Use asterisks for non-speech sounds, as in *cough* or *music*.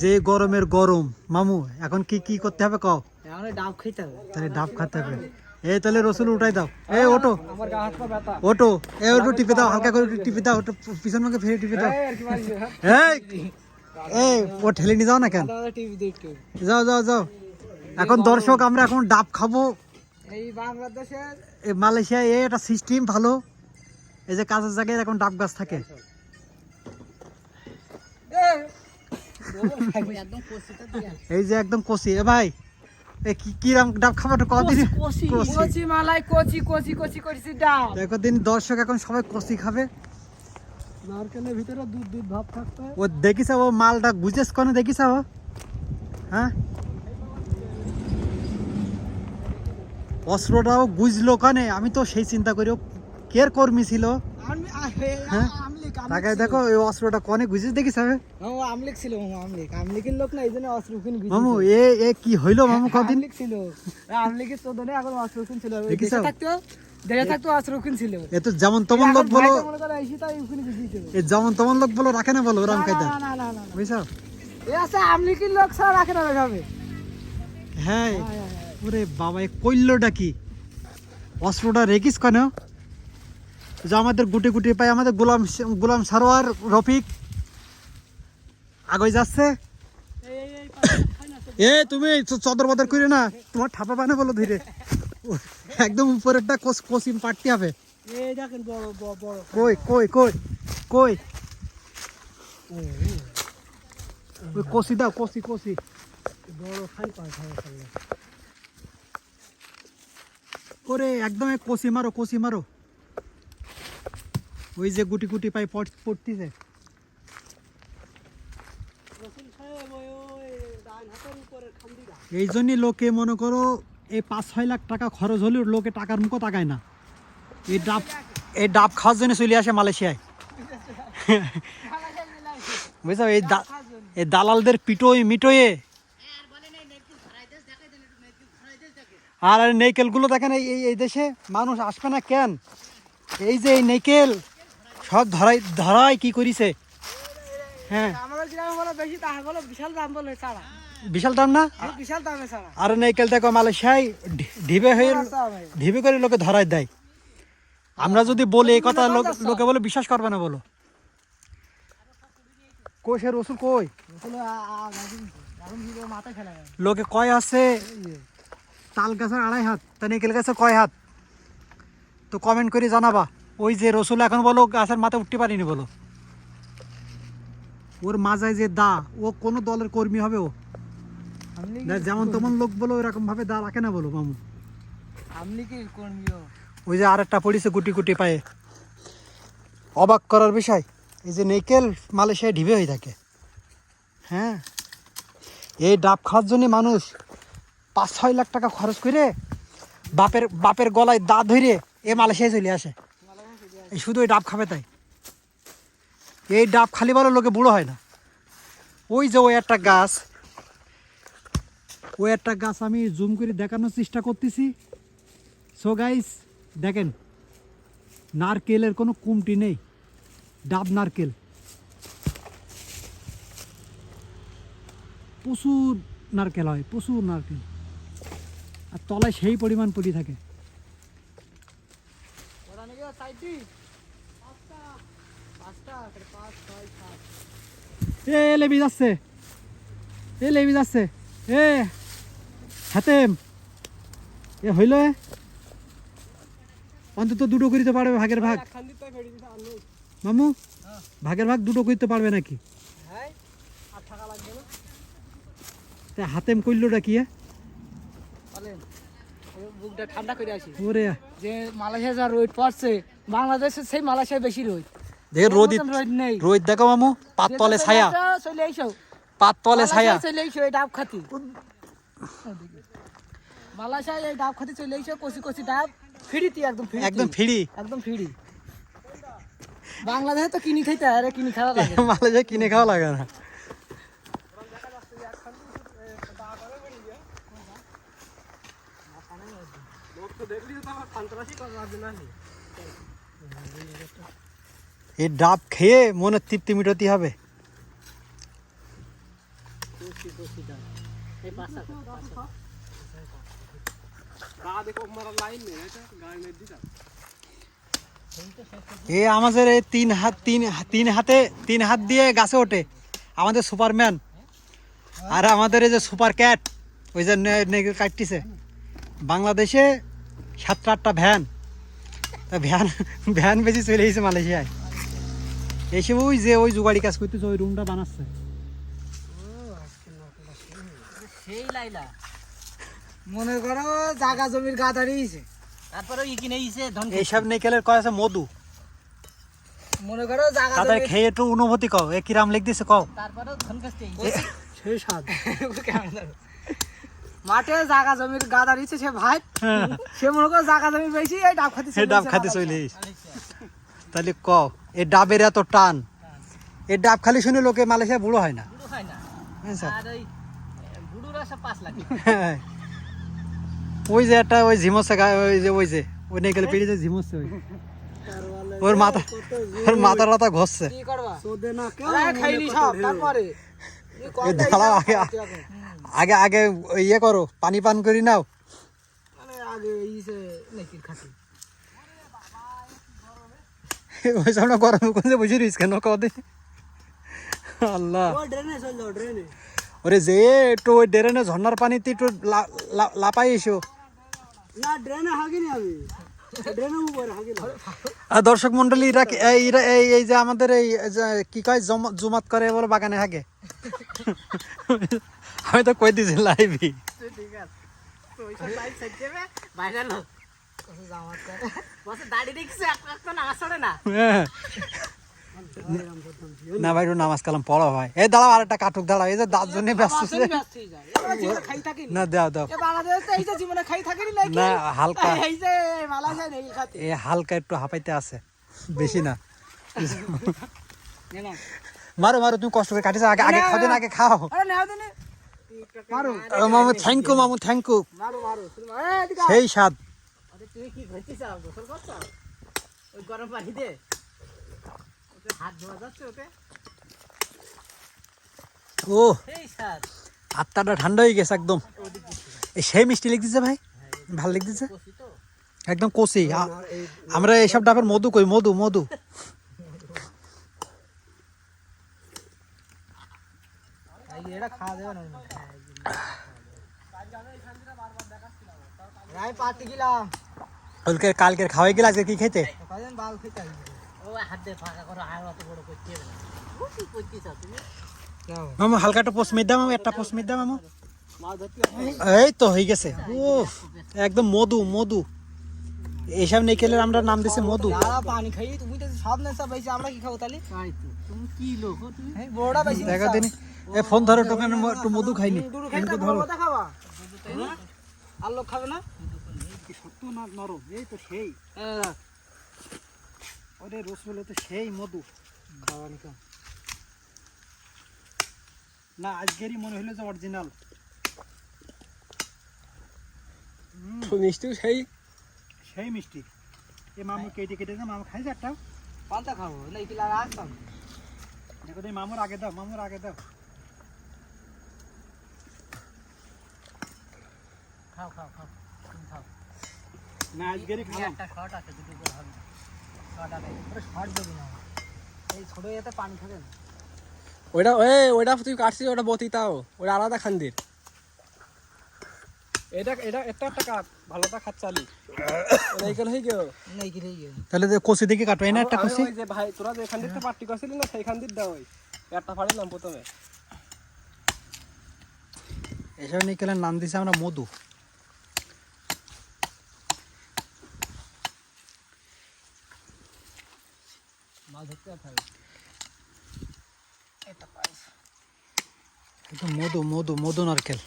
যে গরমের গরম। মামু এখন কি কি করতে হবে কও? ডাব খেতে হবে। তাহলে ডাব খাতে হবে। এই তাহলে রসুল উঠাই দাও। এ ওটো ওটো এ ওটো টিপে দাও হালকা করে টিপে দাও ওটো পিছন মুখে ফিরে টিপে দাও। এই এই ও ঠেলে নিয়ে যাও না কেন? যাও যাও যাও। এখন দর্শক আমরা এখন ডাব খাব। এই বাংলাদেশের এই মালয়েশিয়া একটা সিস্টেম ভালো। এই যে কাজের জায়গায় এখন ডাব গাছ থাকে। এই যে একদম কষি এ ভাই এ কি কি রাম ডাব কদিন। কষি মালাই কচি কচি কচি করেছি ডাব। দেখো দিন দর্শক এখন সবাই কষি খাবে। নারকেলের ভিতরে দুধ দুধ ভাব থাকতে ও দেখিস ও মালটা গুজেস কনে দেখিস ও হ্যাঁ? অস্ত্রটাও গুজলো কানে আমি তো সেই চিন্তা করি ও কের কর্মী ছিল? হ্যাঁ? দেখো এই অস্ত্রটা কনে গুজিস দেখিস হবে আমলিক ছিল মামু আমলিক। আমলিকের লোক না এই জন্য অস্ত্রকিন মামু এ এ কি হইল মামু কদিন? আমলিক ছিল। আমলিকের চোদনে এখন অস্ত্রকিন ছিল। ওই দেখিস? থাকতো দেশে থাকতো অস্ত্রকিন ছিল। এ তো যেমন তেমন লোক বলো। এ যেমন তেমন লোক বলো রাখে না বলো রাম কায়দা। না না না বুঝছ? এ আছে আমলিকের লোক ছাড়া রাখে না রাখাবে হ্যাঁ। ওরে বাবা এ কইল্লোটা কি? অস্ত্রটা রেখিস কেন? যে আমাদের গুটি গুটি পাই আমাদের গোলাম গোলাম সারোয়ার রফিক। আগে যাচ্ছে। এ, তুমি চদর বদর করে না, তোমার ঠাপা বানা বলো ধীরে। একদম উপরেরটা কোস কোসিম পাটতে হবে। কই কই কই কই? ওই কষি দাও কষি কষি ওরে, একদম এক কষি মারো কষি মারো। ওই যে গুটি গুটি পড়- পড়তিছে। এই জন্যই লোকে মনে করো, এই পাঁচ ছয় লাখ টাকা খরচ হলেও লোকে টাকার মুখও তাকায় না। এই ডাব এই ডাব খাওয়ার জন্য চলে আসে মালয়েশিয়ায়। বুঝছ, এই এই দালালদের পিটোয়, মিটোয়ে। আর নেকেলগুলো দেখেন, এই এই- দেশে মানুষ আসবে না কেন? এই যে এই নেকেল সব ধরাই ধরাই কি করিছে? হ্যাঁ। বিশাল দাম না? আর নেকেল দেখো মালয়েশিয়ায় ঢিবে হয়ে ঢিবে করে লোকে ধরাই দেয়। আমরা যদি বলি এই কথা লোক- লোকে বলে বিশ্বাস করবে না বলো। কই সে রসুল কই? লোকে কয় আছে তাল গাছের আড়াই হাত তা নেকেল গাছের কয় হাত? তো কমেন্ট করে জানাবা। ওই যে রসুল এখন বলো গাছের মাথায় উঠতে পারিনি বলো। ওর মাজায় যে দা ও কোনো দলের কর্মী হবে ও? যেমন তেমন লোক বলো এরকম ভাবে দা রাখে না বলো মামু। ওই যে আর একটা পড়িছে গুটি গুটি পায়ে। অবাক করার বিষয় এই যে নেকেল মালয়েশিয়ায় ঢিবে হয়ে থাকে। হ্যাঁ? এই ডাব খাওয়ার জন্য মানুষ পাঁচ ছয় লাখ টাকা খরচ করে বাপের বাপের গলায় দা ধরে এ মালয়েশিয়ায় চলে আসে। এই শুধু এই ডাব খাবে তাই। এই ডাব খালি বলো লোকে বুড়ো হয় না। ওই যে ওই একটা গাছ, ওই একটা গাছ আমি জুম করে দেখানোর চেষ্টা করতেছি। সো গাইস দেখেন, নারকেলের কোনো কুমটি নেই, ডাব নারকেল। প্রচুর নারকেল হয়, প্রচুর নারকেল। আর তলায় সেই পরিমাণ পলি থাকে। ওরা নাকি সাইডটি পাঁচটা। পাঁচটা পাঁচ ছয় সাত। এ লেবি যাচ্ছে। এ লেবি যাচ্ছে। এ হাতেম। এ হইল? অন্তত দুটো করিতে পারবে ভাগের ভাগ। মামু হ্যাঁ। ভাগের ভাগ দুটো করতে পারবে নাকি? হ্যাঁ হাতেম করলোটা কি এ? বুকটা ঠান্ডা করে আসি। ওরে। যে মালয়েশিয়া যা রোদ পড়ছে বাংলাদেশে সেই মালয়েশিয়া বেশি রোদ। দেখে রোদ রোদ নেই। রোদ দেখো মামু ছায়া। চলে আইসো ছায়া। চলে আইসো এই ডাব খাতি। মালয়েশিয়া এই ডাব খাতি চলে আইসো কচি কচি ডাব। ফিরিতি একদম একদম ফিরি। একদম ফিরি। বাংলাদেশে তো কিনি খাইতে আরে কিনি খাওয়া লাগে মালয়েশিয়া কিনে খাওয়া লাগে না। এই ডাব খেয়ে মনে তৃপ্তি মিটাতে হবে। এ আমাদের এই তিন হাত তিন তিন হাতে তিন হাত দিয়ে গাছে ওঠে। আমাদের সুপারম্যান। আর আমাদের এই যে সুপার ক্যাট ওই যে কাটতিছে। বাংলাদেশে সাতটা আটটা ভ্যান। তা ভ্যান ভ্যান বেশি চলে এসেছে মালয়েশিয়ায়। এসে ওই যে ওই জুগাড়ি কাজ করতেছে ওই রুমটা বানাচ্ছে। সেই লাইলা। মনে করো জাগা জমির গা দাঁড়িয়েছে তারপরে ই কিনে ইসে ধন এইসব নেকেলের কয় আছে? মধু। মনে করো জাগা তাদের খেয়ে একটু অনুভূতি কও। এ কিরাম লিখ দিছে কও তারপরে ধন কাছতে সেই স্বাদ। *laughs* মাঠে জাগা জমির গা দাঁড়িয়েছে সে ভাই। সে মনে করো জাগা জমি বেশি এই ডাব খাতে সে ডাব খাতে চলে তাহলে ক এ ডাবের এত টান। এ ডাব খালি শুনে লোকে মালয়েশিয়া বুড়ো হয় না। হয় না। হ্যাঁ স্যার আর ওই বুড়োরা সব পাঁচ লাখ। হ্যাঁ। ওই যে একটা ওই ঝিমসে ওই যে ওই যে ওই নেই গেলে পেড়ে যে ঝিমসছে ওই। ওর মাথা ওর মাথা টাথা ঘষছে। খাইনি সব তারপরে। আগে আগে ইয়ে করো পানি পান করি নাও। ওই সামনে গরম কোন রইস কেন কদে আল্লাহ। ওরে যে একটু ওই ডেরেনে ঝর্ণার পানিতে একটু লাপাই এসো। না ড্রেনে হাগিনি আমি। দর্শক মন্ডলী এরা এই এরা- এই এই যে আমাদের এই কি কয় জম- জুমাত করে বলে বাগানে হাগে। আমি তো কই দিছি লাইভি ঠিক আছে তো ওই সব লাইফ সেট দেবে ভাইরাল হোক জামাত করে বসে দাড়ি দেখছে একটা একটা না আসলে না। না ভাই নামাজ কালাম পড়ো ভাই। এই দাঁড়াও আর একটা কাটুক দাঁড়াও। এই যে দাঁত জন্য ব্যস্ত হয়ে না দাও দাও। না হালকা। এ হালকা একটু হাঁপাইতে আছে। বেশি না। মারো মারো তুমি কষ্ট করে কাটিছো। আগে আগে খাও দিন আগে খাও। মামু থ্যাংক ইউ মামু থ্যাংক ইউ। সেই স্বাদ। তুমি কি করতে চাও গোসল করছ? ওই গরম পানি দে ওতে হাত ধোয়া যাচ্ছে ওতে। ও আত্মাটা ঠান্ডা হয়ে গেছে একদম। এই সেই মিষ্টি লিখ দিছে ভাই ভালো লিখ দিছে একদম কষি। আমরা এইসব ডাবের মধু কই মধু মধু এই এটা খাওয়া দেবে না রায় পাতি গেলাম কালকে কালকের খাওয়াই গেলে আজকে কি খেতে কদিন বাল খেতে আসবে ও হাত দিয়ে ফাঁকা করো আর অত বড় করতে হবে না ও কি করতে চাও তুমি মামু হালকা একটা পোস্ট মিট দাও মামু একটা পোস্ট মিট দাও মামু মাছ ধরতে এই তো হয়ে গেছে ও একদম মধু মধু এইসব নেকেলের আমরা নাম দিছি মধু যারা পানি খাই তুমি তো সব নেশা বেশি আমরা কি খাব তাহলে তাই তো তুমি কি লোক ও তুমি এই বড়টা বেশি দেখা দিনি এ ফোন ধরো টোকান একটু মধু খাইনি। না ধরো। কথা খাবা? আর লোক খাবে না? সত্য না নরম? এই তো সেই। ওরে রসগোল্লা তো সেই মধু। খাওয়ানি কম না আজকেরই মনে হলো যে অরিজিনাল মিষ্টি সেই। সেই মিষ্টি। এ মামু কেটে কেটে দাও মামু খাই একটা। পান্তা খাব না ইতি লাগা আসতাম দেখো তুমি মামুর আগে দাও মামুর আগে দাও। খাও খাও খাও। তুমি খাও। না আজকেরই খালাম একটা শর্ট আছে দুটো করে হবে। না শর্ট আছে ওটা শর্ট দেবো না। এই ছোট ইয়েতে পানি খাবে না। ওইটা ওই ওইটা তুই কাটছিস ওটা বতিতাও ওটা আলাদা খান্দির। এটা এটা এটা একটা কাট। ভালোটা *coughs* হয়ে গেল। রয়ে তাহলে যে কষি দিকে কাটো না একটা কষি? ওই যে ভাই তোরা যে এখান থেকে পার্টি করছিলি না সেইখান দিয়ে দাও ওই। একটা ফাড়িলাম প্রথমে। এসব নিকেলের নাম দিছে আমরা মধু। একদম মধু মধু মধু নারকেল